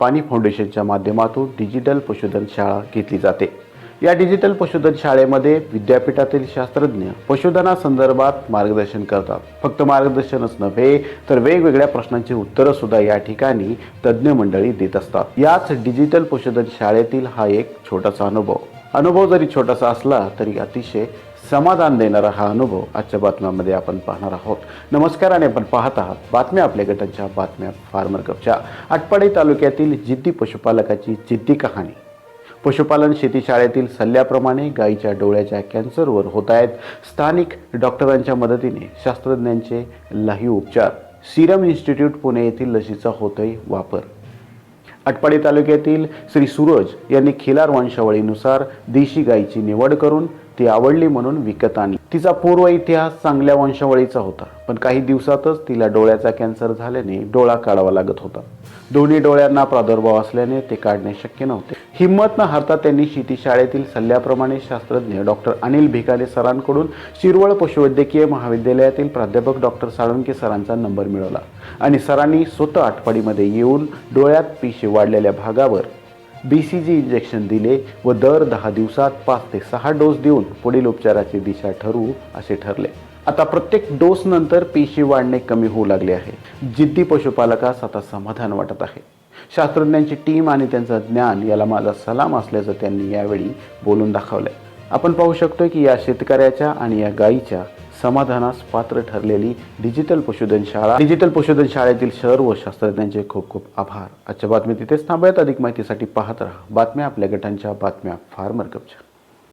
पाणी फाउंडेशनच्या माध्यमातून डिजिटल पशुधन शाळा घेतली जाते. या डिजिटल पशुधन शाळेमध्ये विद्यापीठातील शास्त्रज्ञ पशुधनासंदर्भात मार्गदर्शन करतात. फक्त मार्गदर्शनच नव्हे तर वेगवेगळ्या प्रश्नांची उत्तरं सुद्धा या ठिकाणी तज्ज्ञ मंडळी देत असतात. याच डिजिटल पशुधन शाळेतील हा एक छोटासा अनुभव. अनुभव जरी छोटासा असला तरी अतिशय समाधान देणारा हा अनुभव आजच्या बातम्यामध्ये आपण पाहणार आहोत. नमस्कार आणि आपण पाहत आहात बातम्या आपल्या गटांच्या बातम्या फार्मर कपच्या. आटपाडी तालुक्यातील जिद्दी पशुपालकाची जिद्दी कहाणी. पशुपालन शेती शाळेतील सल्ल्याप्रमाणे गायीच्या डोळ्याच्या कॅन्सरवर होत आहेत स्थानिक डॉक्टरांच्या मदतीने शास्त्रज्ञांचे लाही उपचार. सिरम इन्स्टिट्यूट पुणे येथील लसीचा होतोय वापर. आटपाडी तालुक्यातील श्री सूरज यांनी खिलार वंशावळीनुसार देशी गायीची निवड करून ती आवडली म्हणून विकत आणली. तिचा पूर्व इतिहास चांगल्या वंशावळीचा होता पण काही दिवसातच तिला डोळ्याचा कॅन्सर झाल्याने डोळा काढावा लागत होता. दोन्ही डोळ्यांना प्रादुर्भाव असल्याने ते काढणे शक्य नव्हते. हिंमत न हारता त्यांनी शेती शाळेतील सल्ल्याप्रमाणे शास्त्रज्ञ डॉक्टर अनिल भिकाले सरांकडून शिरवळ पशुवैद्यकीय महाविद्यालयातील प्राध्यापक डॉक्टर साळुंके सरांचा नंबर मिळवला आणि सरांनी स्वतः आठवडीमध्ये येऊन डोळ्यात पिशे वाढलेल्या भागावर बी सी जी इंजेक्शन दिले व दर दहा दिवसात पाच ते सहा डोस देऊन पुढील उपचाराची दिशा ठरवू असे ठरले. आता प्रत्येक डोस नंतर पेशी वाढणे कमी होऊ लागले आहे. जिद्दी पशुपालकास आता समाधान वाटत आहे. शास्त्रज्ञांची टीम आणि त्यांचं ज्ञान याला माझा सलाम असल्याचं त्यांनी यावेळी बोलून दाखवलंय. आपण पाहू शकतो की या शेतकऱ्याच्या आणि या गायीच्या समाधानास पात्र ठरलेली डिजिटल पशुधन शाळा. डिजिटल पशुधन शाळेतील शहर व शास्त्रज्ञांचे खूप खूप आभार. आजच्या बातमी तिथेच थांबूयात. अधिक माहितीसाठी पाहत राहा. बातम्या आपल्या गटांच्या बातम्या. फार्मर कपच्या